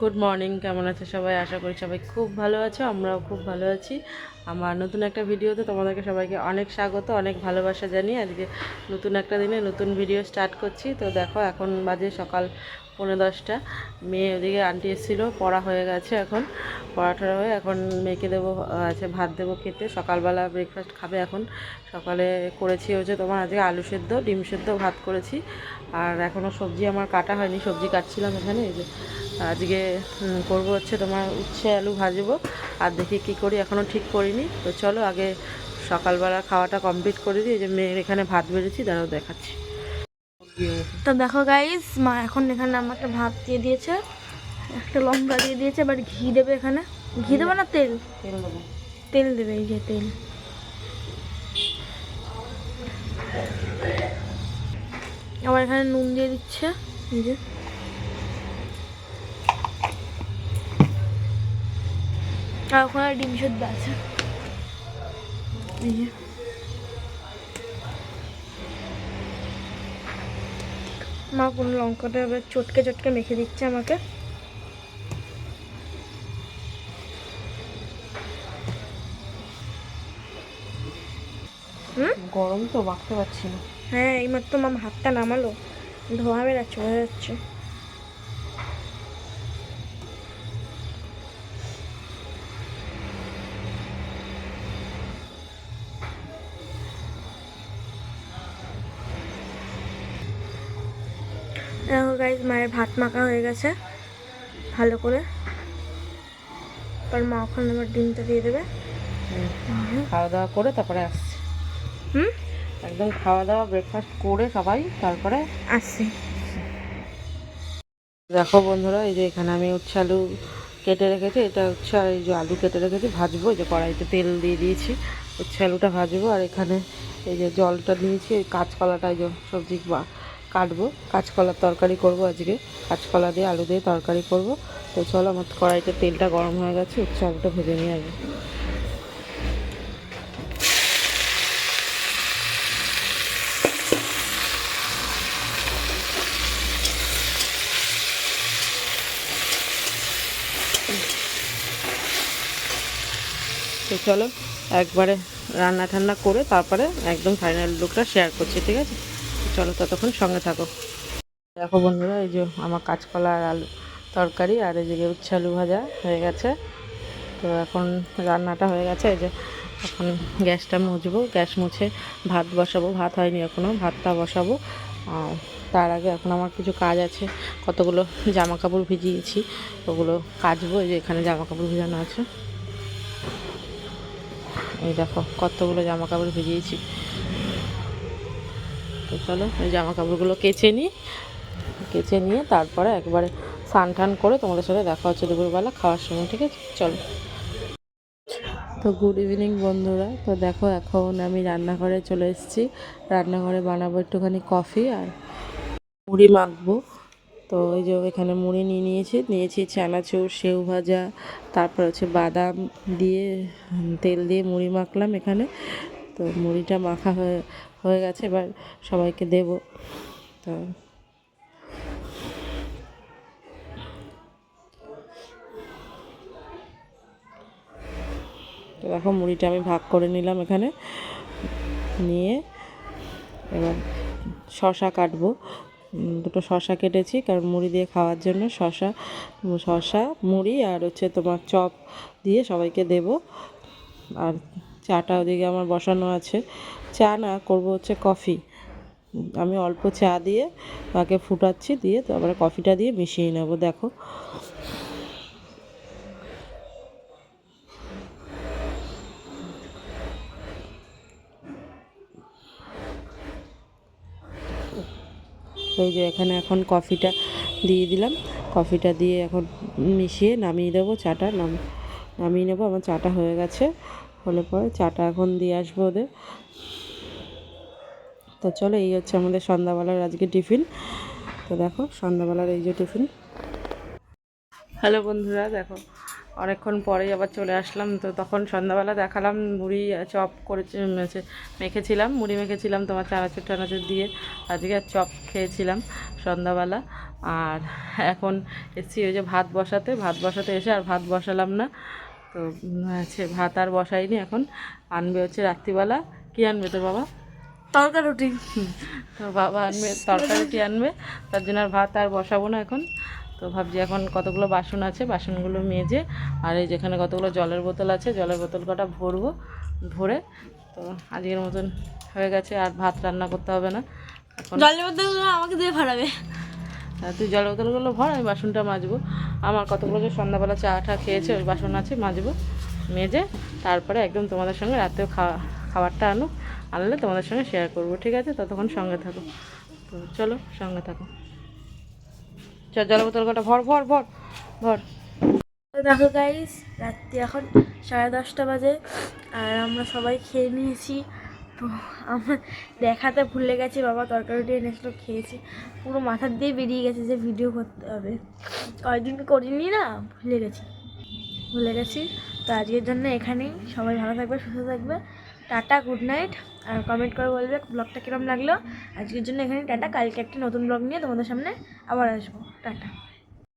Good morning কেমন আছে সবাই? আশা করি সবাই খুব ভালো আছো, আমরাও খুব ভালো আছি। আমার নতুন একটা ভিডিওতে তোমাদেরকে সবাইকে অনেক স্বাগত, অনেক ভালোবাসা জানিয়ে আজকে নতুন একটা দিনে নতুন ভিডিও স্টার্ট করছি। তো দেখো, এখন বাজে সকাল পনেরো দশটা। মেয়ে ওদিকে আন্টি এসেছিল, পড়া হয়ে গেছে এখন। পড়াটা হয়ে এখন মেয়েকে দেবো, আছে ভাত দেবো খেতে। সকালবেলা ব্রেকফাস্ট খাবে এখন। সকালে করেছি হচ্ছে তোমার আজকে আলু সেদ্ধ, ডিম সেদ্ধ, ভাত করেছি। আর এখনও সবজি আমার কাটা হয়নি, সবজি কাটছিলাম এখানে, এই যে আজকে করব হচ্ছে তোমার উচ্ছে আলু ভাজবো। আর দেখি কি করি এখনও ঠিক করিনি। তো চলো আগে সকালবেলা খাওয়াটা কমপ্লিট করে দিই। এই যে মেয়ের এখানে ভাত বেড়েছি দাঁড়াও দেখাচ্ছি। তো দেখো গাইস মা এখন এখানে আমাকে ভাত দিয়ে দিয়েছে। একটা লঙ্কা দিয়ে দিয়েছে এবার ঘি দেবে এখানে। ঘি দেবে না তেল? তেল দেবো। তেল দেবে এই যে তেল। আবার এখানে নুন দিয়ে দিচ্ছে এই আর ওখানে ডিম সেদ্ধ আছে। এই যে। মা কোনো লঙ্কাটা এবার চটকে চটকে মেখে দিচ্ছে আমাকে। হুম? গরম তো মাখতে পারছি না। হ্যাঁ এইমাত্র মাম হাতটা নামালো। ধোয়া বেরাচ্ছে বোঝা যাচ্ছে। গাইজ মায়ের ভাত মাখা হয়ে গেছে। ভালো করে। তারপর মা ওখানে আবার ডিমটা দিয়ে দেবে। খাওয়া দাওয়া করে তারপরে আসছি। হুম? একদম খাওয়া দাওয়া ব্রেকফাস্ট করে সবাই তারপরে আসছি। দেখো বন্ধুরা এই যে এখানে আমি উচ্ছে আলু কেটে রেখেছি। এটা হচ্ছে এই যে আলু কেটে রেখেছি ভাজবো। এই যে কড়াইতে তেল দিয়ে দিয়েছি উচ্ছে আলুটা ভাজবো। আর এখানে এই যে জলটা নিয়েছি এই কাঁচকলাটা এই যে সবজি বা- কাটবো। কাঁচকলার তরকারি করব আজকে। কাঁচকলা দিয়ে আলু দিয়ে তরকারি করব। তো চলো আমার কড়াইতে তেলটা গরম হয়ে গেছে, উচ্ছে আলুটা ভেজে নিয়ে আসব। তো চলো একবারে রান্না ঠান্না করে তারপরে একদম ফাইনাল লুকটা শেয়ার করছি, ঠিক আছে? চলো ততক্ষণ সঙ্গে থাকো। দেখো বন্ধুরা, এই যে আমার কাঁচকলা আর আলু তরকারি আর এই যে উচ্ছে আলু ভাজা হয়ে গেছে। তো এখন রান্নাটা হয়ে গেছে, এই যে এখন গ্যাসটা মুছবো, গ্যাস মুছে ভাত বসাবো। ভাত হয়নি এখনও ভাতটা বসাবো। তার আগে এখন আমার কিছু কাজ আছে, কতগুলো জামা কাপড় ভিজিয়েছি, ওগুলো কাচবো। এই যে এখানে জামা কাপড় ভিজানো আছে। এই দেখো, কতগুলো জামা কাপড় ভিজিয়েছি। তো চলো জামা কাপড়গুলো কেচে নিই। কেচে নিয়ে তারপরে একবারে স্নান টান করে তোমাদের সাথে দেখা হচ্ছে দুপুরবেলা খাওয়ার সময়, ঠিক আছে? চলো। তো গুড ইভিনিং বন্ধুরা, তো দেখো এখন আমি রান্নাঘরে চলে এসেছি। রান্নাঘরে বানাবো একটুখানি কফি আর মুড়ি মাখবো। তো এই যে এখানে মুড়ি নিয়ে নিয়েছি নিয়েছি চানাচুর, সেউ ভাজা, তারপর হচ্ছে বাদাম দিয়ে, তেল দিয়ে মুড়ি মাখলাম এখানে। তো মুড়িটা মাখা হয়ে হয়ে গেছে, এবার সবাইকে দেব। তো তো দেখো, মুড়িটা আমি ভাগ করে নিলাম এখানে। নিয়ে এবার শশা কাটবো। দুটো শশা কেটেছি, কারণ মুড়ি দিয়ে খাওয়ার জন্য শশা শশা, মুড়ি আর হচ্ছে তোমার চপ দিয়ে সবাইকে দেব। আর চাটা ওদিকে আমার বসানো আছে। চা না, করব হচ্ছে কফি। আমি অল্প চা দিয়ে তাকে ফুটাচ্ছি, দিয়ে তারপরে কফিটা দিয়ে মিশিয়ে নেব, দেখো। এই যে এখানে এখন কফিটা দিয়ে দিলাম। কফিটা দিয়ে এখন মিশিয়ে নামিয়ে দেবো চাটা। নাম নামিয়ে নেব, আমার চাটা হয়ে গেছে। হলে পরে চাটা এখন দিয়ে আসব ওদের। তো চলো, এই হচ্ছে আমাদের সন্ধ্যাবেলার আজকে টিফিন। তো দেখো, সন্ধ্যাবেলার এই যে টিফিন। হ্যালো বন্ধুরা, দেখো, অনেকক্ষণ পরেই আবার চলে আসলাম। তো তখন সন্ধ্যাবেলা দেখালাম, মুড়ি চপ করেছি মেখেছিলাম, মুড়ি মেখেছিলাম তোমার চানাচুর টানাচুর দিয়ে। আজকে চপ খেয়েছিলাম সন্ধ্যাবেলা। আর এখন এসছি ওই যে ভাত বসাতে ভাত বসাতে এসে আর ভাত বসালাম না। তো হচ্ছে ভাত আর বসাইনি এখন। আনবে হচ্ছে রাত্রিবেলা। কী আনবে তোর বাবা? তরকা রুটি হুম, তো বাবা আনবে তরকারিটি আনবে। তার জন্য আর ভাত আর বসাবো না এখন। তো ভাবছি এখন কতগুলো বাসন আছে বাসনগুলো মেজে আর এই যেখানে কতগুলো জলের বোতল আছে জলের বোতল কটা ভরবো ভরে। তো আজকের মতন হয়ে গেছে আর ভাত রান্না করতে হবে না। জলের মধ্যে আমাকে দিয়ে আর তুই জলের বোতলগুলো ভর আমি বাসনটা মাজবো। আমার কতগুলো যে সন্ধ্যাবেলা চা টা খেয়েছে, ওই বাসন আছে, মাজবো, মেজে, তারপরে একদম তোমাদের সঙ্গে রাতেও খাওয়া, খাবারটা আনো আনলে তোমাদের সঙ্গে শেয়ার করব, ঠিক আছে? ততক্ষণ সঙ্গে থাকো। তো চলো, সঙ্গে থাকো। চ জলের বোতল কটা, ভর ভর ভর ভর। দেখো গাইস রাত্রি এখন সাড়ে দশটা বাজে, আর আমরা সবাই খেয়ে নিয়েছি। তো আমার দেখাতে ভুলে গেছে, বাবা তরকারিটি এনেছিল, খেয়েছি। পুরো মাথার দিয়ে বেরিয়ে গেছে যে ভিডিও করতে হবে। কয়েকদিন করিনি না? ভুলে গেছি। ভুলে গেছি। তো আজকের জন্য এখানেই। সবাই ভালো থাকবে, সুস্থ থাকবে। টাটা গুড নাইট আর কমেন্ট করে বলবে ব্লগটা কীরকম লাগল। আজকের জন্য এখানে টাটা। কালকে একটা নতুন ব্লগ নিয়ে তোমাদের সামনে আবার আসব। টাটা।